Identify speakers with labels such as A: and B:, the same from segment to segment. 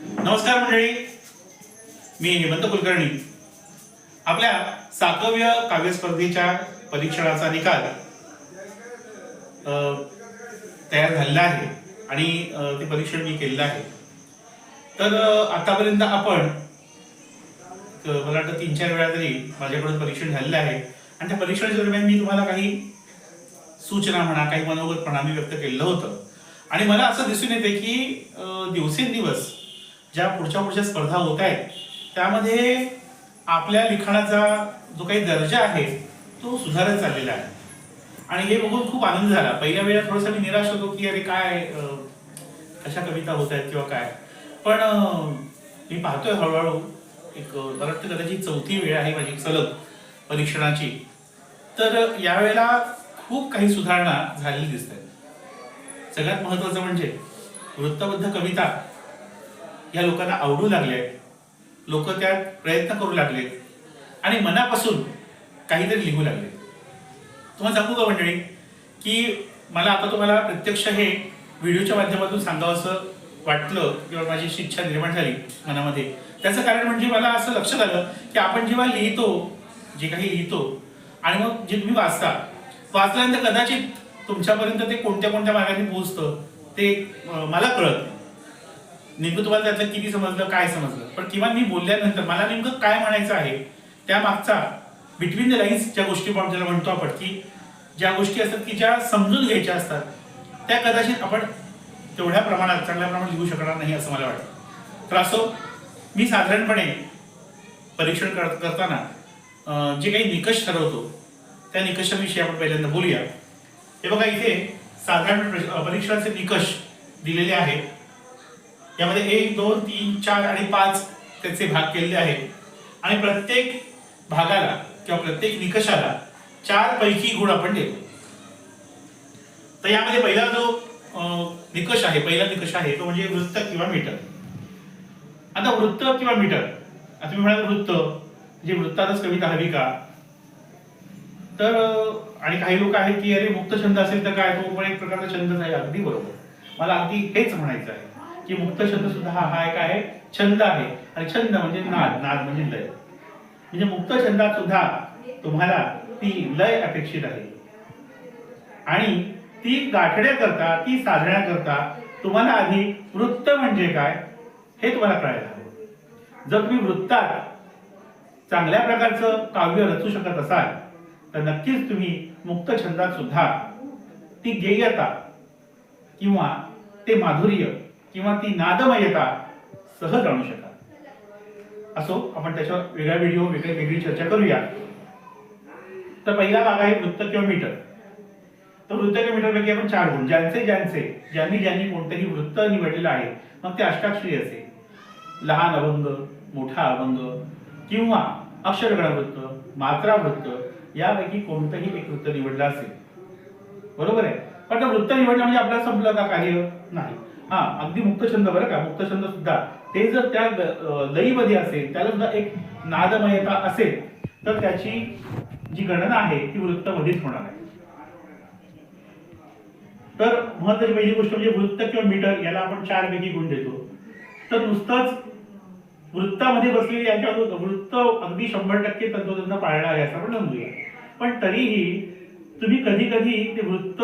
A: नमस्कार मंडळी. मी हेमंत कुलकर्णी. आपल्या सातव्य काव्य स्पर्धेच्या परीक्षणाचा निकाल तयार झालेला आहे आणि ते परीक्षण मी केलेलं आहे. तर आतापर्यंत आपण मला वाटतं तीन चार वेळा तरी माझ्याकडून परीक्षण झालेलं आहे. आणि त्या परीक्षणाच्या दरम्यान मी तुम्हाला काही सूचना म्हणा काही मनोगत म्हणा मी व्यक्त केलेलं होतं. आणि मला असं दिसून येते की दिवसेंदिवस ज्या पुढच्या पुढच्या स्पर्धा होत आहेत त्यामध्ये आपल्या लिखाणाचा जो काही दर्जा आहे तो सुधारत चाललेला आहे. आणि हे बघून खूप आनंद झाला. पहिल्या वेळेला थोडंसं मी निराश होतो की अरे काय कशा कविता होत आहेत किंवा काय. पण मी पाहतोय हळूहळू. एक मला वाटतं कदाचित चौथी वेळ आहे माझी सलग परीक्षणाची. तर यावेळेला खूप काही सुधारणा झालेली दिसत आहेत. सगळ्यात महत्वाचं म्हणजे वृत्तबद्ध कविता या लोकांना आवडू लागल्या लोक त्यात प्रयत्न करू लागले आणि मनापासून काहीतरी लिहू लागले तुम्हाला सांगू का मंडळी की मला आता तुम्हाला प्रत्यक्ष हे व्हिडिओच्या माध्यमातून सांगावंसं वाटलं किंवा माझी इच्छा निर्माण झाली मनामध्ये. त्याचं कारण म्हणजे मला असं लक्षात आलं की आपण जेव्हा लिहितो जे काही लिहितो आणि मग जे तुम्ही वाचता वाचल्यानंतर कदाचित तुमच्यापर्यंत ते कोणत्या कोणत्या मार्गाने पोहोचतं ते मला कळत नेमकं तुम्हाला त्यातलं किती समजलं काय समजलं? पण किंवा मी बोलल्यानंतर मला नेमकं काय म्हणायचं आहे त्या मागचा बिटवीन द लाईन्स ज्या गोष्टी आपण ज्याला म्हणतो आपण की ज्या गोष्टी असतात की ज्या समजून घ्यायच्या असतात त्या कदाचित आपण तेवढ्या प्रमाणात चांगल्या प्रमाणात लिहू शकणार नाही असं मला वाटतं. तर असो मी साधारणपणे परीक्षण कर करताना जे काही निकष ठरवतो त्या निकषाविषयी आपण पहिल्यांदा बोलूया. हे बघा इथे साधारण प्रश- परीक्षणाचे निकष दिलेले आहेत. यामध्ये एक दोन तीन चार आणि पाच त्याचे भाग केलेले आहेत. आणि प्रत्येक भागाला किंवा प्रत्येक निकषाला चार पैकी गुण आपण देतो. तर यामध्ये पहिला जो निकष आहे पहिला निकष आहे तो म्हणजे वृत्त किंवा मीटर. आता वृत्त किंवा मीटर आता तुम्ही म्हणाल वृत्त म्हणजे वृत्तातच कविता हवी का? तर आणि काही लोक आहेत की अरे मुक्त छंद असेल तर काय? तो पण एक प्रकारचा छंदच आहे अगदी बरोबर. मला अगदी हेच म्हणायचं आहे. की मुक्त छंद सुद्धा हा हा एक आहे. छंद आहे. आणि छंद म्हणजे नाद. नाद म्हणजे लय. म्हणजे मुक्त छंदात सुद्धा तुम्हाला ती लय अपेक्षित आहे. आणि ती गाठण्याकरता ती साधण्याकरता तुम्हाला आधी वृत्त म्हणजे काय हे तुम्हाला कळायला हवं. जर तुम्ही वृत्तात चांगल्या प्रकारचं काव्य रचू शकत असाल तर नक्कीच तुम्ही मुक्त छंदात सुद्धा ती गेयता किंवा ते माधुर्य किंवा ती नादमयता सहज आणू शकाल. असो आपण त्याच्यावर वेगळा व्हिडिओ वेगळी वेगळी चर्चा करूया. तर पहिला भाग आहे वृत्त किंवा मीटर. तर वृत्त किंवा मीटरपैकी आपण चार गुण ज्यांचे ज्यांचे ज्यांनी ज्यांनी कोणतंही वृत्त निवडलेलं आहे मग ते अष्टाक्षरी असेल. लहान अभंग मोठा अभंग किंवा अक्षरगण वृत्त मात्रा वृत्त यापैकी कोणतंही एक वृत्त निवडलं असेल. बरोबर आहे? पण वृत्त निवडलं म्हणजे आपल्याला संपलं का कार्य? नाही. हा अगदी मुक्तछंद बरं का? मुक्तछंद सुद्धा. ते जर त्या लईमध्ये असेल त्याला सुद्धा एक नादमयता असेल तर त्याची जी गणना आहे ती वृत्तमध्येच होणार आहे. तर महत्वाची पहिली गोष्ट म्हणजे वृत्त किंवा मीटर याला आपण चार पैकी गुण देतो. तर नुसतंच वृत्तामध्ये बसलेली यांच्या वृत्त अगदी शंभर टक्के तंतोतंत पाळणार आहे असं आपण समजूया पण तरीही तुम्ही कधी कधी ते वृत्त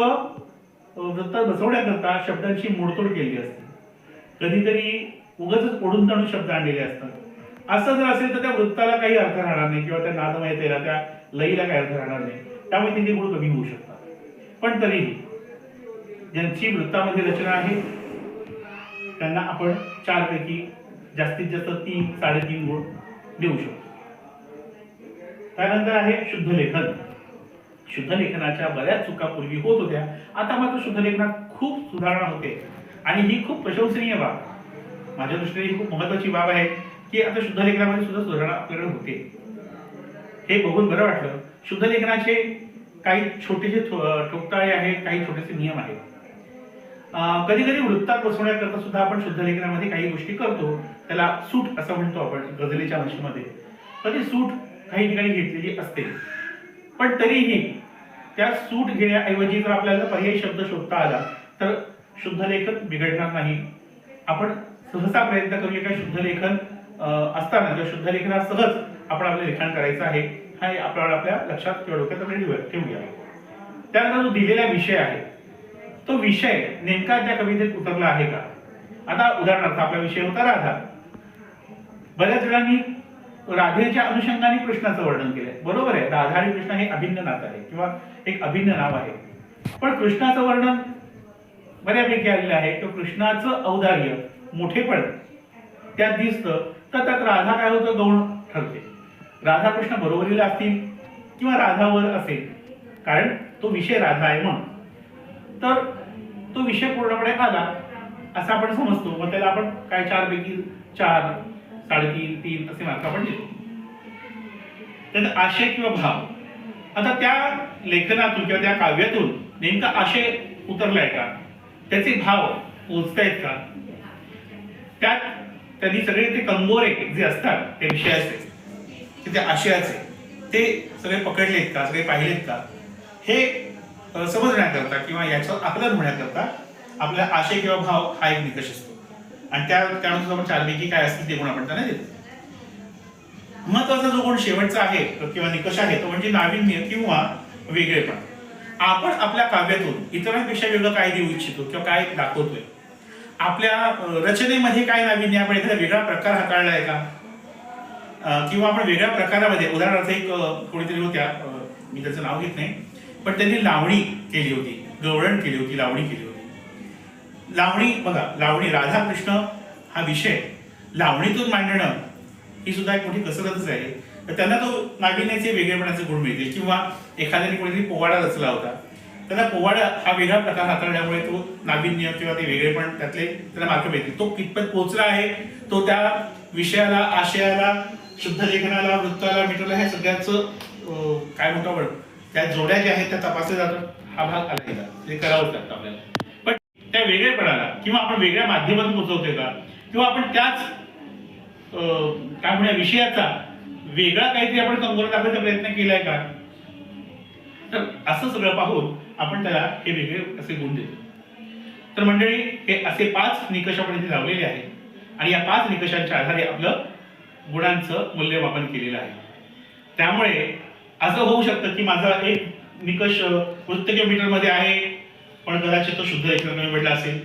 A: वृत्त बसवण्याकरता शब्दांची मोडतोड केली असते. कधीतरी उगच ओढून ताणून शब्द आणलेले असतात. असं जर असेल तर त्या वृत्ताला काही अर्थ राहणार नाही किंवा त्या नादमयतेला त्या लईला काही अर्थ राहणार नाही. त्यामुळे तिथे गुण कमी होऊ शकतात. पण तरीही ज्यांची वृत्तामध्ये रचना आहे त्यांना आपण चारपैकी जास्तीत जास्त तीन साडेतीन गुण देऊ शकतो. त्यानंतर आहे शुद्ध लेखन. शुद्ध लेखनाच्या बऱ्याच चुका पूर्वी होत होत्या. आता मात्र शुद्धलेखनात खूप सुधारणा होते. आणि ही खूप प्रशंसनीय बाब. माझ्या दृष्टीने ही खूप महत्वाची बाब आहे की आता शुद्ध लेखनामध्ये सुद्धा सुधारणा आपल्याकडे होते. हे बघून बरं वाटलं. शुद्ध लेखनाचे काही छोटेसे ठो- ठोकताळे आहेत काही छोटेसे नियम आहेत. कधी कधी वृत्तात बसवण्याकरता सुद्धा आपण शुद्ध लेखनामध्ये काही गोष्टी करतो. त्याला सूट असं म्हणतो आपण गझलेच्या भाषेमध्ये. कधी सूट काही ठिकाणी घेतलेली असते. पण तरीही त्या सूट घेण्याऐवजी जर आपल्याला पर्यायी शब्द शोधता आला तर शुद्ध लेखन बिघडणार नाही. आपण सहसा प्रयत्न करूया का शुद्ध लेखन असताना किंवा शुद्ध लेखना सहज आपण आपलं लिखाण करायचं आहे हा आपल्याला आपल्या लक्षात किंवा डोक्यात आपण ठेवूया ठेवूया. त्यानंतर जो दिलेला विषय आहे तो विषय नेमका त्या कवितेत उतरला आहे का? आता उदाहरणार्थ आपला विषय होता राधा. बऱ्याच वेळांनी राधेच्या अनुषंगाने कृष्णाचं वर्णन केलंय. बरोबर आहे. राधा आणि कृष्ण हे अभिन्न नात आहे किंवा एक अभिन्न नाव आहे. पण कृष्णाचं वर्णन बऱ्यापैकी आलेलं आहे. की कृष्णाचं औदार्य मोठेपण त्यात दिसतं. तर त्यात राधा काय होतं? गौण ठरते. राधा कृष्ण बरोबरीला असतील किंवा राधावर असेल. कारण तो विषय राधा आहे म्हणून. तर तो विषय पूर्णपणे आला असं आपण समजतो. मग त्याला आपण काय चारपैकी चार साडेतीन तीन असे मार्क आपण देतो त्यात आशय किंवा भाव. आता त्या लेखनातून किंवा त्या काव्यातून नेमका आशय उतरलाय का? त्याचे भाव पोचतायत का? त्यात त्यांनी सगळे ते कंगोरे जे असतात ते विषयाचे ते आशयाचे ते सगळे पकडलेत का? सगळे पाहिलेत का? हे समजण्याकरता किंवा याचं आकलन होण्याकरता आपला आशय किंवा भाव हा एक निकष असतो. आणि त्या त्यानुसार आपण चारपैकी काय असतील ते गुण आपण त्यांना देतो. महत्त्वाचा जो गुण शेवटचा आहे किंवा निकष आहे तो म्हणजे नाविन्य किंवा वेगळेपण. आपण आपल्या काव्यातून इतरांपेक्षा वेगळं काय देऊ इच्छितो किंवा काय दाखवतोय? आपल्या रचनेमध्ये काय नाविन्य आपण एखादा वेगळा प्रकार हाताळलाय का? किंवा आपण वेगळ्या प्रकारामध्ये उदाहरणार्थ एक कोणीतरी होत्या मी त्याचं नाव घेत नाही पण त्यांनी लावणी केली होती गवळण केली होती लावणी केली होती. लावणी बघा लावणी राधाकृष्ण हा विषय लावणीतून मांडणं ही सुद्धा एक मोठी कसरतच आहे. तर त्यांना तो नाविन्याचे वेगळेपणाचे गुण मिळतील. किंवा एखाद्याने कोणीतरी पोवाडा रचला होता. त्याला पोवाडा हा वेगळा प्रकार हाताळल्यामुळे तो नाविन्य किंवा ते वेगळेपण त्यातले त्याला मार्क मिळतील. तो कितपत पोहोचला आहे तो त्या विषयाला आशयाला शुद्ध लेखनाला वृत्ताला मिटवला ह्या सगळ्याचं काय म्हणतो आपण त्या जोड्या ज्या आहेत त्या तपासल्या जातात. हा भाग आला गेला. ते करावंच लागतं आपल्याला. त्या वेगळेपणाला किंवा आपण वेगळ्या माध्यमातून पोचवतोय का? किंवा आपण त्याच काय म्हणूया विषयाचा वेगळा काहीतरी आपण कमजोर दाखवायचा प्रयत्न केलाय का? तर असं सगळं पाहून आपण त्याला हे वेगळे असे गुण देतो. तर मंडळी हे असे पाच निकष आपण इथे लावलेले आहेत आणि या पाच निकषांच्या आधारे आपलं गुणांचं मूल्यमापन केलेलं आहे. त्यामुळे असं होऊ शकतं की माझा एक निकष वृत्त किलोमीटरमध्ये आहे पण कदाचित तो शुद्ध लेखन कमी पडला असेल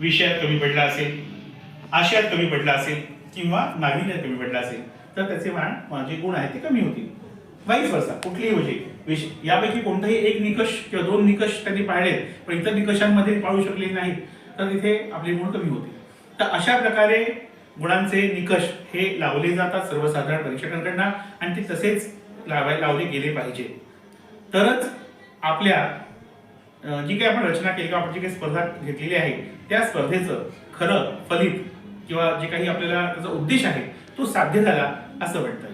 A: विषयात कमी पडला असेल आशयात कमी पडला असेल किंवा नाविन्यात कमी पडला असेल तर त्याचे मान जे गुण आहेत ते कमी होतील. वाईस वर्षा कुठलीही म्हणजे विषय यापैकी कोणताही एक निकष किंवा दोन निकष त्यांनी पाळले पण इतर निकषांमध्ये पाळू शकले नाहीत तर तिथे आपले गुण कमी होतील. तर अशा प्रकारे गुणांचे निकष हे लावले जातात सर्वसाधारण परीक्षकांकडनं आणि ते तसेच लावाय लावले गेले पाहिजे. तरच आपल्या जी काही आपण रचना केली किंवा आपण जी काही स्पर्धा घेतलेली आहे त्या स्पर्धेचं खरं फलित किंवा जे काही आपल्याला त्याचा उद्देश आहे तो साध्य झाला असं वाटतं.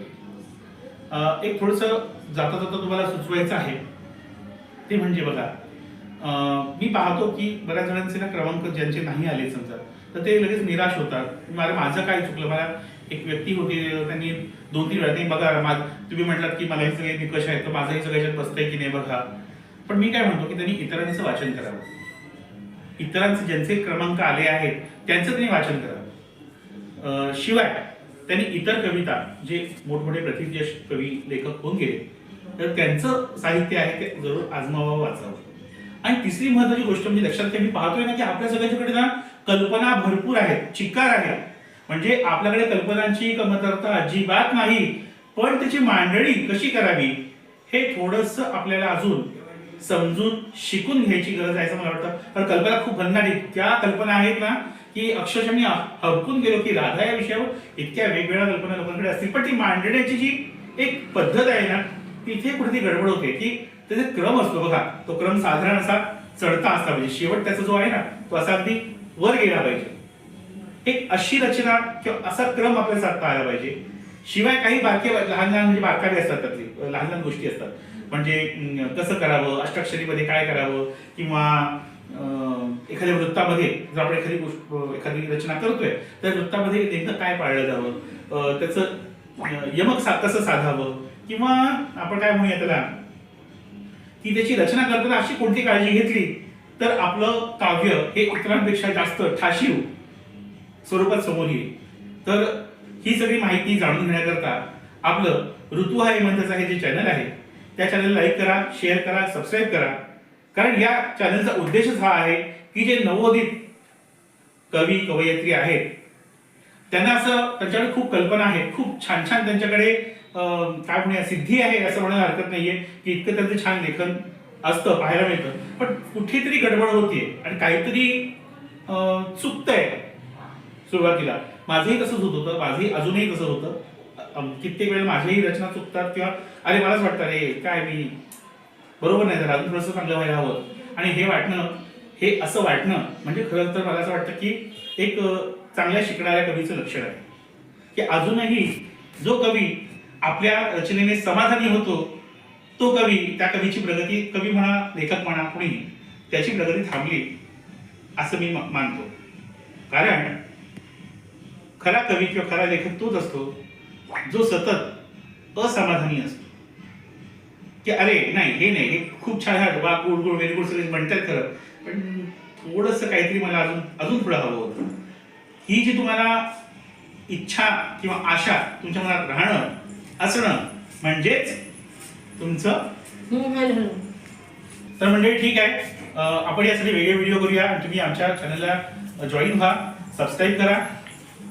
A: एक थोडस जाता जाता तुम्हाला सुचवायचं आहे. ते म्हणजे बघा मी पाहतो की बऱ्याच जणांचे ना क्रमांक ज्यांचे नाही आले समजा तर ते लगेच निराश होतात. मला माझं काय चुकलं? मला एक व्यक्ती होती त्यांनी दोन तीन वेळा ते बघा तुम्ही म्हटलात की मला हे सगळे निकष आहेत तर माझंही सगळ्याच्यात बसतंय की नाही बघा? पण मी काय म्हणतो की त्यांनी इतरांचं वाचन करावं. इतरांचे ज्यांचे क्रमांक आले आहेत त्यांचं त्यांनी वाचन करावं. शिवाय त्यांनी इतर कविता जे मोठमोठे प्रतिज्ञ कवी लेखक होऊन गेले तर त्यांचं साहित्य आहे ते जरूर आजमावं वाचावं. आणि तिसरी महत्वाची गोष्ट म्हणजे लक्षात घ्या मी पाहतोय ना की आपल्या सगळ्यांच्याकडे ना कल्पना भरपूर आहेत चिक्कार आहे म्हणजे आपल्याकडे कल्पनांची कमतरता अजिबात नाही पण त्याची मांडणी कशी करावी हे थोडस आपल्याला अजून समजून शिकून घ्यायची गरज आहे असं मला वाटतं. कारण कल्पना खूप भन्नाट त्या कल्पना आहेत ना की अक्षरशः मी हबकून गेलो की राधा या विषयावर इतक्या वेगवेगळ्या कल्पना लोकांकडे असतील. पण ती मांडण्याची जी एक पद्धत आहे ना तिथे कुठेतरी गडबड होते की त्याचा क्रम असतो. बघा तो क्रम साधारण असा चढता असता पाहिजे. शेवट त्याचा जो आहे ना तो असा अगदी वर गेला पाहिजे. एक अशी रचना किंवा असा क्रम आपल्याला साधता आला पाहिजे. शिवाय काही बारके लहान लहान म्हणजे बारकावे असतात त्यातले. लहान लहान गोष्टी असतात. म्हणजे कसं करावं अष्टाक्षरीमध्ये काय करावं किंवा अं, एखाद्या वृत्तामध्ये जर आपण एखादी गोष्ट एखादी रचना करतोय तर वृत्तामध्ये नेमकं काय पाळलं जावं? त्याचं यमक सा कसं साधावं? किंवा आपण काय म्हणूया त्याला? की त्याची रचना करताना अशी कोणती काळजी घेतली तर आपलं काव्य हे इतरांपेक्षा जास्त ठाशीव स्वरूपात समोर येईल. तर ही सगळी माहिती जाणून घेण्याकरता आपलं ऋतू हा हेमंतचा हे जे चॅनल आहे त्या चॅनलला लाईक करा शेअर करा सबस्क्राईब करा. कारण या चॅनलचा उद्देशच हा आहे की जे नवोदित कवी कवयित्री आहेत त्यांना असं त्यांच्याकडे खूप कल्पना आहेत खूप छान छान त्यांच्याकडे काय म्हणूया सिद्धी आहे असं म्हणायला हरकत नाहीये की इतकं त्यांचं छान लेखन असतं पाहायला मिळतं. पण कुठेतरी गडबड होतीये आणि काहीतरी चुकतंय सुरुवातीला. माझंही तसंच होत होतं माझंही अजूनही तसं होतं. कित्येक वेळेला माझ्याही रचना चुकतात किंवा अरे मलाच वाटतं अरे काय मी बरोबर नाही तर अजून थोडंसं चांगलं व्हायला हवं. आणि हे वाटणं हे असं वाटणं म्हणजे खरं तर मला असं वाटतं की एक चांगल्या शिकणाऱ्या कवीचं लक्षण आहे. की अजूनही जो कवी आपल्या रचनेने समाधानी होतो तो कवी त्या कवीची प्रगती कवी म्हणा लेखक म्हणा कुणी त्याची प्रगती थांबली असं मी मा- मानतो. कारण खरा कवी किंवा खरा लेखक तोच असतो जो सतत असमाधानी असतो. की अरे नाही हे नाही हे खूप छान आहे वा गुड गुड व्हेरी गुड सगळे म्हणतात खरं. पण थोडंसं काहीतरी मला अजून अजून थोडं हवं होतं. ही जी तुम्हाला इच्छा किंवा आशा तुमच्या मनात राहणं असणं म्हणजेच तुमचं तर म्हणजे ठीक आहे. आपण यासाठी वेगळे व्हिडिओ करूया आणि तुम्ही आमच्या चॅनलला जॉईन व्हा सबस्क्राईब करा.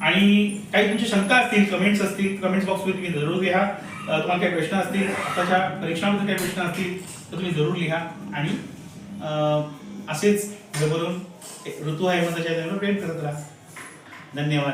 A: आणि काही तुमच्या शंका असतील कमेंट्स असतील कमेंट्स बॉक्समध्ये तुम्ही जरूर लिहा. तुम्हाला काही प्रश्न असतील आताच्या परीक्षांमध्ये काही प्रश्न असतील तर तुम्ही जरूर लिहा. आणि असेच जबरून ऋतू आहे म्हणून प्रेम करत राहा. धन्यवाद.